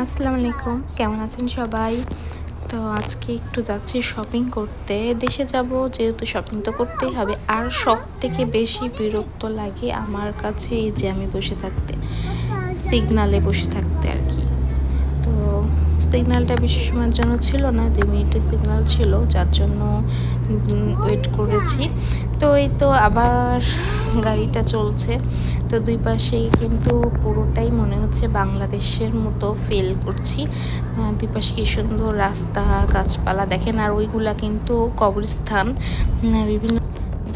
আসসালামু আলাইকুম। কেমন আছেন সবাই? তো আজকে একটু যাচ্ছি শপিং করতে। দেশে যাব, যেহেতু শপিং তো করতেই হবে। আর সব থেকে বেশি বিরক্ত লাগে আমার কাছে এই যে আমি বসে থাকতে সিগনালে বসে থাকতে আর কি। সিগন্যালটা বেশি সময়ের জন্য ছিল না, দুই মিনিটের সিগন্যাল ছিল, যার জন্য ওয়েট করেছি। তো এই তো আবার গাড়িটা চলছে। তো দুই পাশেই কিন্তু পুরোটাই মনে হচ্ছে বাংলাদেশের মতো ফিল করছি। দুই পাশে কি সুন্দর রাস্তা, গাছপালা দেখেন, আর ওইগুলা কিন্তু কবরস্থান। বিভিন্ন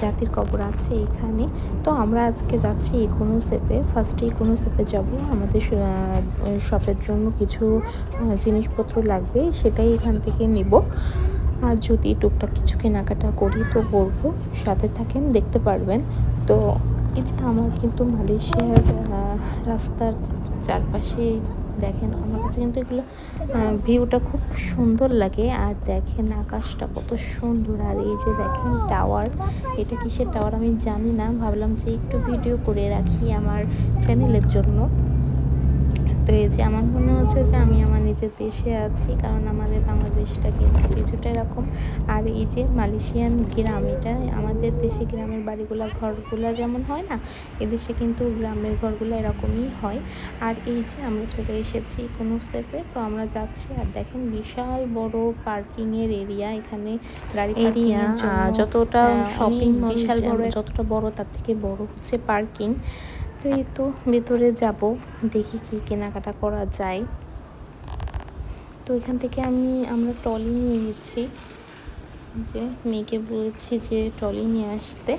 জাতির কবর আছে এখানে। তো আমরা আজকে যাচ্ছি ইকোনো সেপে ফার্স্টে ইকোনো সেপে যাব। আমাদের শপের জন্য কিছু জিনিসপত্র লাগবে, সেটাই এখান থেকে নিব। আর যদি টুকটাক কিছু কেনাকাটা করি, তো বলব সাথে থাকেন, দেখতে পারবেন। তো এই যে আমার কিন্তু মালয়েশিয়ার রাস্তার চারপাশে দেখেন, আমার কাছে কিন্তু এগুলো ভিউটা খুব সুন্দর লাগে। আর দেখেন আকাশটা কত সুন্দর। আর এই যে দেখেন টাওয়ার এটা কিসের টাওয়ার আমি জানি না। ভাবলাম যে একটু ভিডিও করে রাখি আমার চ্যানেলের জন্য। তো এই যে আমার মনে হচ্ছে যে আমি আমার নিজের দেশে আছি কারণ আমাদের বাংলাদেশটা কিন্তু কিছুটা এরকম। আর এই যে মালয়েশিয়ান গ্রাম এটা আমাদের দেশে গ্রামের বাড়িগুলো ঘরগুলো যেমন হয় না এদেশে কিন্তু গ্রামের ঘরগুলো এরকমই হয়। আর এই যে আমরা চলে এসেছি কোনো স্টেপে তো আমরা যাচ্ছি আর দেখেন বিশাল বড় পার্কিংয়ের এরিয়া এখানে গাড়ি এরিয়া যতটা শপিং বিশাল বড় যতটা বড় তার থেকে বড় হচ্ছে পার্কিং তো এই তো ভেতরে যাব, দেখি কি কেনাকাটা করা যায়। তো এখান থেকে আমি, আমরা ট্রলি নিয়ে নিচ্ছি। যে মেয়েকে বলেছি যে ট্রলি নিয়ে আসতে,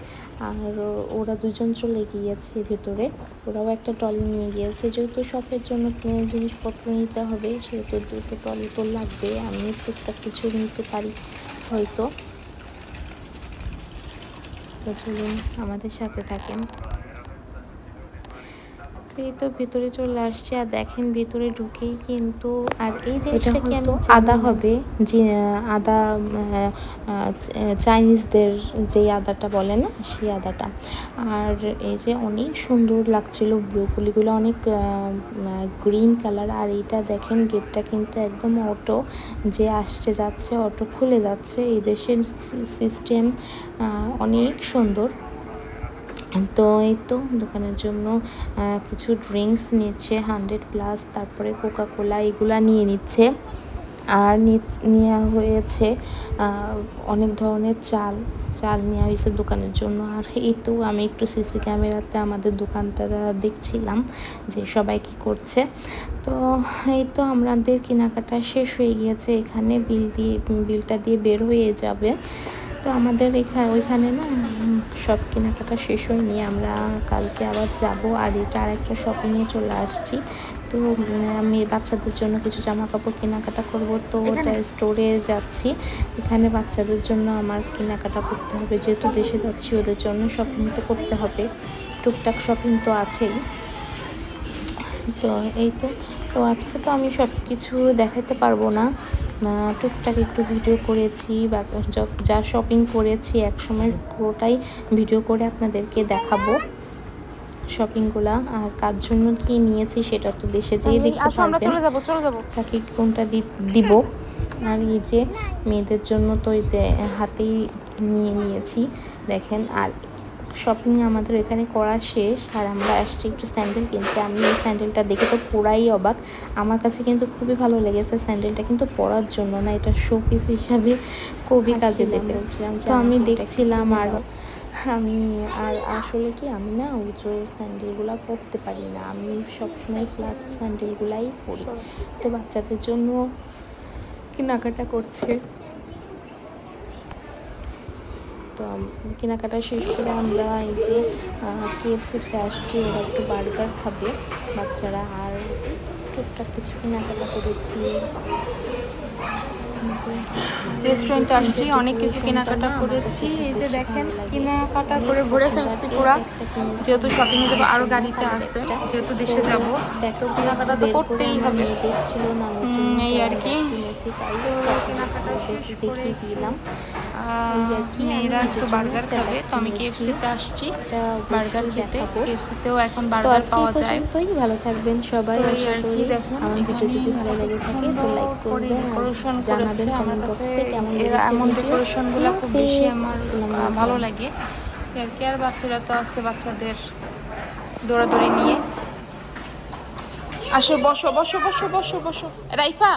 আর ওরা দুজন চলে গিয়েছে ভেতরে। ওরাও একটা ট্রলি নিয়ে গিয়েছে। যেহেতু শপের জন্য জিনিসপত্র নিতে হবে, সেহেতু দুটো ট্রলি তো লাগবে। আমি টুকটাক কিছু নিতে পারি হয়তো। তো চলুন আমাদের সাথে থাকেন। এই তো ভিতরে চলে আসছে আর দেখেন ভিতরে ঢুকেই কিন্তু আর এই জিনিসটা কি আমি আদা হবে যে আদা চাইনিজদের যে আদাটা বলে না সেই আদাটা। আর এই যে অনেক সুন্দর লাগছিল ব্রোকলিগুলো অনেক গ্রিন কালার। আর এইটা দেখেন গেটটা কিন্তু একদম অটো যে আসছে যাচ্ছে অটো খুলে যাচ্ছে। এই দেশের সিস্টেম অনেক সুন্দর। তো এই তো দোকানের জন্য কিছু ড্রিঙ্কস নিচ্ছে হান্ড্রেড প্লাস তারপরে কোকা কোলা এগুলা নিয়ে নিচ্ছে। আর নেওয়া হয়েছে অনেক ধরনের চাল চাল নেওয়া হয়েছে দোকানের জন্য। আর এই তো আমি একটু সিসি ক্যামেরাতে আমাদের দোকানটা দেখছিলাম যে সবাই কি করছে। তো এই তো আমাদের কেনাকাটা শেষ হয়ে গিয়েছে, এখানে বিল দিয়ে, বিলটা দিয়ে বের হয়ে যাবে। তো আমাদের এখানে ওইখানে না সব কেনাকাটা শেষ হয়নি আমরা কালকে আবার যাব আর এটা আর একটা শপিংয়ে চলে আসছি। তো আমি বাচ্চাদের জন্য কিছু জামা কাপড় কেনাকাটা করব। তো ওটা স্টোরে যাচ্ছি। এখানে বাচ্চাদের জন্য আমার কেনাকাটা করতে হবে। যেহেতু দেশে যাচ্ছি ওদের জন্য শপিং তো করতে হবে। টুকটাক শপিং তো আছেই। তো এই তো। তো আজকে তো আমি সব কিছু দেখাতে পারব না। টুকটাক একটু ভিডিও করেছি বা যা শপিং করেছি এক সময় পুরোটাই ভিডিও করে আপনাদেরকে দেখাবো শপিংগুলা আর কার জন্য কি নিয়েছি সেটা তো দেশে যেয়ে দেখতে পারবেন। তাকে কোনটা দিব। আর এই যে মেয়েদের জন্য তো এতে হাতেই নিয়ে নিয়েছি দেখেন। আর শপিং আমাদের এখানে করা শেষ আর আমরা আসছি একটু স্যান্ডেল কিনতে। আমি এই স্যান্ডেলটা দেখে তো পুরাই অবাক। আমার কাছে কিন্তু খুবই ভালো লেগেছে স্যান্ডেলটা কিন্তু পরার জন্য না এটা শো পিস হিসাবে খুবই কাজে দেবে তো আমি দেখছিলাম আর আমি আর আসলে কি আমি না উঁচু স্যান্ডেলগুলো পরতে পারি না। আমি সবসময় ফ্ল্যাট স্যান্ডেলগুলাই পরি। তো বাচ্চাদের জন্য কেনাকাটা করছে। তো কেনাকাটা শেষ করে আমরা এই যে কেএফসিতে আসছি ওরা একটু বার্গার খাবে বাচ্চারা আর টুকটাক কিছু কেনাকাটা করেছি। রেস্টুরেন্টে আসছি অনেক কিছু কেনাকাটা করেছি। এই যে দেখেন কেনাকাটা করে ঘুরে ফেলছি পুরা। যেহেতু শপিং এ যাব আরও গাড়িতে আসতে যেহেতু দেশে যাব। তো কেনাকাটা তো করতেই হবে। এই আর কি। কেনাকাটা দেখিয়ে দিলাম। মেয়েরা একটু বার্গার খাবে তো আমি। কেএফসিতে আসছি বার্গার খেতে। কেএফসিতেও এখন বার্গার পাওয়া যায়। পর্যন্তই ভালো থাকবেন সবাই আশা করি দেখুন আমার ভিডিও যদি ভালো লেগে থাকে তো লাইক করে করবেন ডেকোরেশন করেছে আমার কাছে। কেমন লেগেছে এমন ডেকোরেশনগুলো খুব বেশি আমার। ভালো লাগে। আর কি আর বাচ্চারা তো আসছে বাচ্চাদের দৌড়াদৌড়ি নিয়ে। আসো বসো বসো বসো বসো বসো। রাইফা!